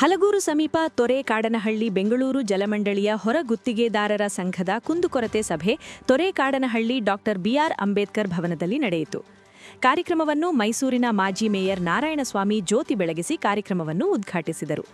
ಹಲಗೂರು ಸಮೀಪ ತೊರೆ ಕಾಡನಹಳ್ಳಿ ಬೆಂಗಳೂರು ಜಲಮಂಡಳಿಯ ಹೊರ ಗುತ್ತಿಗೆದಾರರ ಸಂಘದ ಕುಂದುಕೊರತೆ ಸಭೆ ತೊರೆ ಕಾಡನಹಳ್ಳಿ ಡಾಕ್ಟರ್ ಬಿಆರ್ ಅಂಬೇಡ್ಕರ್ ಭವನದಲ್ಲಿ ನಡೆಯಿತು. ಕಾರ್ಯಕ್ರಮವನ್ನು ಮೈಸೂರಿನ ಮಾಜಿ ಮೇಯರ್ ನಾರಾಯಣಸ್ವಾಮಿ ಜ್ಯೋತಿ ಬೆಳಗಿಸಿ ಕಾರ್ಯಕ್ರಮವನ್ನು ಉದ್ಘಾಟಿಸಿದರು.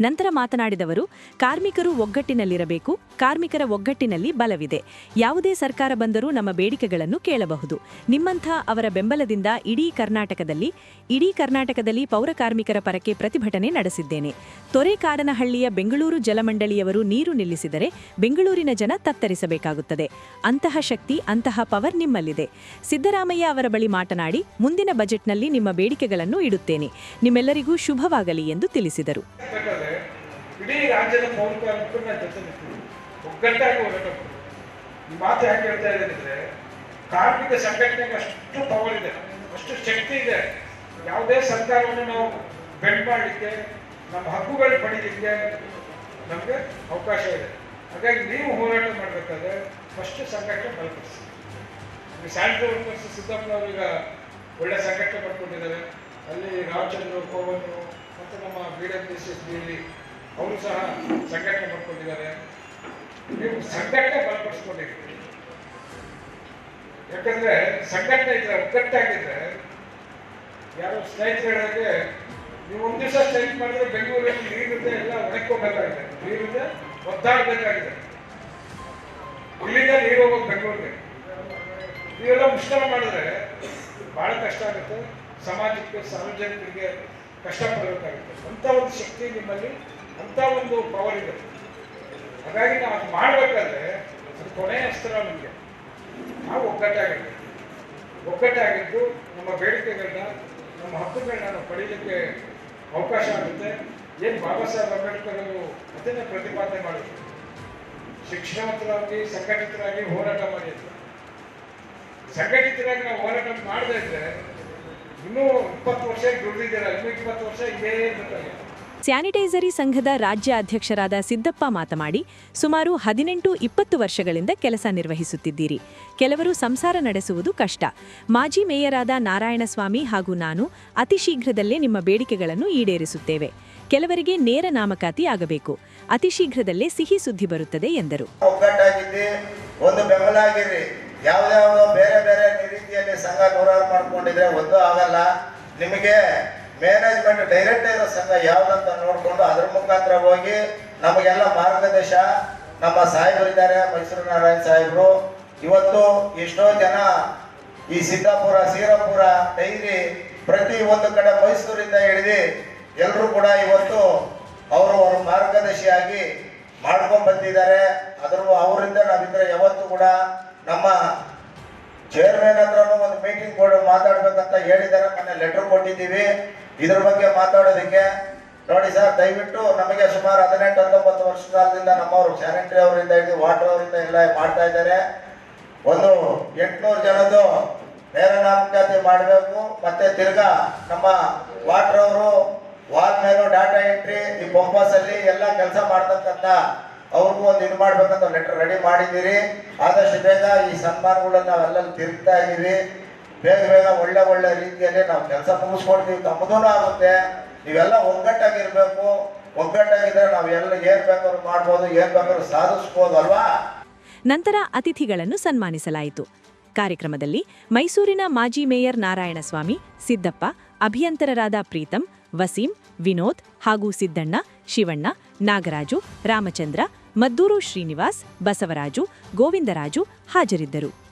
ನಂತರ ಮಾತನಾಡಿದವರು, ಕಾರ್ಮಿಕರು ಒಗ್ಗಟ್ಟಿನಲ್ಲಿರಬೇಕು, ಕಾರ್ಮಿಕರ ಒಗ್ಗಟ್ಟಿನಲ್ಲಿ ಬಲವಿದೆ. ಯಾವುದೇ ಸರ್ಕಾರ ಬಂದರೂ ನಮ್ಮ ಬೇಡಿಕೆಗಳನ್ನು ಕೇಳಬಹುದು. ನಿಮ್ಮಂಥ ಅವರ ಬೆಂಬಲದಿಂದ ಇಡೀ ಕರ್ನಾಟಕದಲ್ಲಿ ಇಡೀ ಕರ್ನಾಟಕದಲ್ಲಿ ಪೌರ ಕಾರ್ಮಿಕರ ಪರಕ್ಕೆ ಪ್ರತಿಭಟನೆ ನಡೆಸಿದ್ದೇನೆ. ತೊರೆಕಾಡನಹಳ್ಳಿಯ ಬೆಂಗಳೂರು ಜಲಮಂಡಳಿಯವರು ನೀರು ನಿಲ್ಲಿಸಿದರೆ ಬೆಂಗಳೂರಿನ ಜನ ತತ್ತರಿಸಬೇಕಾಗುತ್ತದೆ. ಅಂತಹ ಶಕ್ತಿ, ಅಂತಹ ಪವರ್ ನಿಮ್ಮಲ್ಲಿದೆ. ಸಿದ್ದರಾಮಯ್ಯ ಅವರ ಬಳಿ ಮಾತನಾಡಿ, ಮುಂದಿನ ಬಜೆಟ್ನಲ್ಲಿ ನಿಮ್ಮ ಬೇಡಿಕೆಗಳನ್ನು ಇಡುತ್ತೇನೆ. ನಿಮ್ಮೆಲ್ಲರಿಗೂ ಶುಭವಾಗಲಿ ಎಂದು ತಿಳಿಸಿದರು. ಬೇಕಾದ್ರೆ ಇಡೀ ರಾಜ್ಯದ ಪೌರಿಕ ಜೊತೆ ಒಗ್ಗಟ್ಟಾಗಿ ಹೋರಾಟ. ಈ ಮಾತು ಯಾಕೆ ಹೇಳ್ತಾ ಇದ್ದೇನೆ ಕಾರ್ಮಿಕ ಸಂಘಟನೆಗೆ ಅಷ್ಟು ಪವರ್ ಇದೆ, ಅಷ್ಟು ಶಕ್ತಿ ಇದೆ. ಯಾವುದೇ ಸರ್ಕಾರವನ್ನು ನಾವು ಬೆಂಡ್ ಮಾಡಲಿಕ್ಕೆ, ನಮ್ಮ ಹಕ್ಕುಗಳು ಪಡೀಲಿಕ್ಕೆ ನಮಗೆ ಅವಕಾಶ ಇದೆ. ಹಾಗಾಗಿ ನೀವು ಹೋರಾಟ ಮಾಡಬೇಕಾದ್ರೆ ಫಸ್ಟ್ ಸಂಘಟನೆ ಬಲಪಡಿಸಿ. ಈ ಸ್ಯಾನಿಟರಿ ವರ್ಕರ್ಸ್ ಸಿದ್ದಪ್ಪನವರು ಈಗ ಒಳ್ಳೆ ಸಂಘಟನೆ ಮಾಡ್ಕೊಂಡಿದ್ದಾರೆ. ಅಲ್ಲಿ ರಾಮಚಂದ್ರ ಕೋವನ್ನು ಮತ್ತು ನಮ್ಮ B M D C S ಅವರು ಸಹ ಸಂಘಟನೆ ಮಾಡ್ಕೊಂಡಿದ್ದಾರೆ. ನೀವು ಸಂಘಟನೆ ಬಲಪಡಿಸ್ಕೊಂಡಿದ್ದೀರಿ ಯಾಕಂದ್ರೆ ಸಂಘಟನೆ ಇದ್ರೆ ಒಗ್ಗಟ್ಟಾಗಿದ್ರೆ ಯಾರೋ ಸ್ನೇಹಿತರಿಗೆ ನೀವು ಒಂದು ದಿವಸ ಸ್ಟ್ರೈಕ್ ಮಾಡಿದ್ರೆ ಬೆಂಗಳೂರಲ್ಲಿ ನೀರಿದೆ ಎಲ್ಲ ಒಣಕೋಬೇಕಾಗಿದೆ ನೀರಿದೆ ಒದ್ದಾಡಬೇಕಾಗಿದೆ. ಇಲ್ಲಿಂದ ನೀರು ಹೋಗೋದು ಬೆಂಗಳೂರಿಗೆ. ನೀವೆಲ್ಲ ಮುಷ್ಕರ ಮಾಡಿದ್ರೆ ಬಹಳ ಕಷ್ಟ ಆಗುತ್ತೆ. ಸಮಾಜಕ್ಕೆ, ಸಾರ್ವಜನಿಕರಿಗೆ ಕಷ್ಟಪಡಬೇಕಾಗುತ್ತೆ ಅಂತ ಒಂದು ಶಕ್ತಿ ನಿಮ್ಮಲ್ಲಿ ಅಂತ ಒಂದು ಪವರ್ ಇದೆ. ಹಾಗಾಗಿ ನಾವು ಅದು ಮಾಡಬೇಕಾದ್ರೆ ಅದು ಕೊನೆಯ ಅಸ್ತ್ರ ನಮಗೆ. ನಾವು ಒಗ್ಗಟ್ಟಾಗಿರ್ಬೇಕು ಒಗ್ಗಟ್ಟಾಗಿದ್ದು ನಮ್ಮ ಬೇಡಿಕೆಗಳನ್ನ, ನಮ್ಮ ಹಕ್ಕುಗಳನ್ನ ನಾವು ಪಡೀಲಿಕ್ಕೆ ಅವಕಾಶ ಆಗುತ್ತೆ. ಏನು ಬಾಬಾ ಸಾಹೇಬ್ ಅಂಬೇಡ್ಕರ್ ಅವರು ಅದನ್ನೇ ಪ್ರತಿಪಾದನೆ ಮಾಡಿದ್ರು. ಶಿಕ್ಷಣವಂತರಾಗಿ ಸಂಘಟಿತರಾಗಿ ಹೋರಾಟ ಮಾಡಿದ್ರು. ಸಂಘಟಿತರಾಗಿ ನಾವು ಹೋರಾಟ ಮಾಡದೇ ಇದ್ರೆ ಇನ್ನೂ ಇಪ್ಪತ್ತು ವರ್ಷ ದುಡಿದಿದ್ದೀರ? ಇನ್ನೂ ಇಪ್ಪತ್ತು ವರ್ಷ ಇದೇ ಇರ್ಬೇಕಾಗಿದೆ ಸ್ಯಾನಿಟೈಸರಿ ಸಂಘದ ರಾಜ್ಯ ಅಧ್ಯಕ್ಷರಾದ ಸಿದ್ದಪ್ಪ ಮಾತನಾಡಿ ಸುಮಾರು ಹದಿನೆಂಟು ಇಪ್ಪತ್ತು ವರ್ಷಗಳಿಂದ ಕೆಲಸ ನಿರ್ವಹಿಸುತ್ತಿದ್ದೀರಿ. ಕೆಲವರು ಸಂಸಾರ ನಡೆಸುವುದು ಕಷ್ಟ. ಮಾಜಿ ಮೇಯರಾದ ನಾರಾಯಣಸ್ವಾಮಿ ಹಾಗೂ ನಾನು ಅತಿ ಶೀಘ್ರದಲ್ಲೇ ನಿಮ್ಮ ಬೇಡಿಕೆಗಳನ್ನು ಈಡೇರಿಸುತ್ತೇವೆ. ಕೆಲವರಿಗೆ ನೇರ ನಾಮಕಾತಿ ಆಗಬೇಕು. ಅತಿ ಶೀಘ್ರದಲ್ಲೇ ಸಿಹಿ ಸುದ್ದಿ ಬರುತ್ತದೆ ಎಂದರು. ರೀತಿಯಲ್ಲಿ ಸಂಘ ನೂರಾರು ಮಾಡ್ಕೊಂಡಿದ್ರೆ ಒಂದು ಆಗಲ್ಲ. ನಿಮಗೆ ಮ್ಯಾನೇಜ್ಮೆಂಟ್ ಡೈರೆಕ್ಟ್ ಇರೋ ಸಂಘ ಯಾವ್ದಂತ ನೋಡ್ಕೊಂಡು ಅದ್ರ ಮುಖಾಂತರ ಹೋಗಿ ನಮಗೆಲ್ಲ ಮಾರ್ಗದರ್ಶ. ನಮ್ಮ ಸಾಹೇಬರಿದ್ದಾರೆ ಮೈಸೂರು ನಾರಾಯಣ ಸಾಹೇಬರು. ಇವತ್ತು ಎಷ್ಟೋ ಜನ ಈ ಸಿದ್ದಾಪುರ, ಸೀರಾಪುರ ಡೈರಿ ಪ್ರತಿ ಒಂದು ಕಡೆ ಮೈಸೂರಿಂದ ಹಿಡಿದು ಎಲ್ಲರೂ ಕೂಡ ಇವತ್ತು ಅವರು ಅವ್ರ ಮಾರ್ಗದರ್ಶಿಯಾಗಿ ಮಾಡ್ಕೊಂಡ್ ಬಂದಿದ್ದಾರೆ. ಅದರ ಅವರಿಂದ ನಾವಿದ್ರೆ ಯಾವತ್ತೂ ಕೂಡ ನಮ್ಮ ಚೇರ್ಮನ್ ಹತ್ರ ಒಂದು ಮೀಟಿಂಗ್ ಕೊಡು, ಮಾತಾಡ್ಬೇಕಂತ ಹೇಳಿದ್ದಾರೆ. ಮೊನ್ನೆ ಲೆಟರ್ ಕೊಟ್ಟಿದ್ದೀವಿ. ಇದ್ರ ಬಗ್ಗೆ ಮಾತಾಡೋದಕ್ಕೆ ನೋಡಿ ಸರ್, ದಯವಿಟ್ಟು ನಮಗೆ ಸುಮಾರು ಹದಿನೆಂಟು, ಹತ್ತೊಂಬತ್ತು ವರ್ಷ ಕಾಲದಿಂದ ನಮ್ಮವರು ಸ್ಯಾನಿಟರಿ ಅವರಿಂದ ಹಿಡಿದು ವಾಟರ್ ಅವರಿಂದ ಎಲ್ಲ ಮಾಡ್ತಾ ಇದ್ದಾರೆ. ಒಂದು ಎಂಟ್ನೂರು ಜನದ್ದು ನೇರ ನಾಮಕಾತಿ ಮಾಡಬೇಕು. ಮತ್ತೆ ತಿರ್ಗಾ ನಮ್ಮ ವಾಟರ್ ಅವರು ವಾಲ್ ಮೇಲೂ ಡಾಟಾ ಎಂಟ್ರಿ ಈ ಪಂಪಸ್ ಅಲ್ಲಿ ಎಲ್ಲ ಕೆಲಸ ಮಾಡ್ತಕ್ಕಂಥ ಅವ್ರಿಗೂ ಒಂದು ಇದು ಮಾಡ್ಬೇಕಂತ ಲೆಟರ್ ರೆಡಿ ಮಾಡಿದ್ದೀರಿ. ಆದಷ್ಟು ಬೇಗ ಈ ಸನ್ಮಾನಗಳನ್ನ ನಾವೆಲ್ಲ ತಿರುಗ್ತಾ ಇದ್ದೀರಿ. ಬೇಗ ಬೇಗ ಒಳ್ಳೆ ಒಳ್ಳೆ ರೀತಿಯಲ್ಲಿ ನಾವು ಕೆಲಸ ಮುಗಿಸ್ಕೊಡ್ತೀವಿ. ತಮ್ಮದೂ ಆಗುತ್ತೆ. ನೀವೆಲ್ಲ ಒಗ್ಗಟ್ಟಾಗಿರ್ಬೇಕು. ಒಗ್ಗಟ್ಟಾಗಿದ್ರೆ ನಾವು ಎಲ್ಲ ಏನ್ ಬೇಕಾದ್ರೂ ಮಾಡ್ಬೋದು, ಏನ್ ಬೇಕಾದ್ರೂ ಸಾಧಿಸ್ಬೋದು ಅಲ್ವಾ? ನಂತರ ಅತಿಥಿಗಳನ್ನು ಸನ್ಮಾನಿಸಲಾಯಿತು. ಕಾರ್ಯಕ್ರಮದಲ್ಲಿ ಮೈಸೂರಿನ ಮಾಜಿ ಮೇಯರ್ ನಾರಾಯಣಸ್ವಾಮಿ, ಸಿದ್ದಪ್ಪ, ಅಭಿಯಂತರರಾದ ಪ್ರೀತಂ, ವಸೀಂ, ವಿನೋದ್ ಹಾಗೂ ಸಿದ್ದಣ್ಣ, ಶಿವಣ್ಣ ನಾಗರಾಜು ರಾಮಚಂದ್ರ ಮದ್ದೂರು ಶ್ರೀನಿವಾಸ್ ಬಸವರಾಜು ಗೋವಿಂದರಾಜು ಹಾಜರಿದ್ದರು.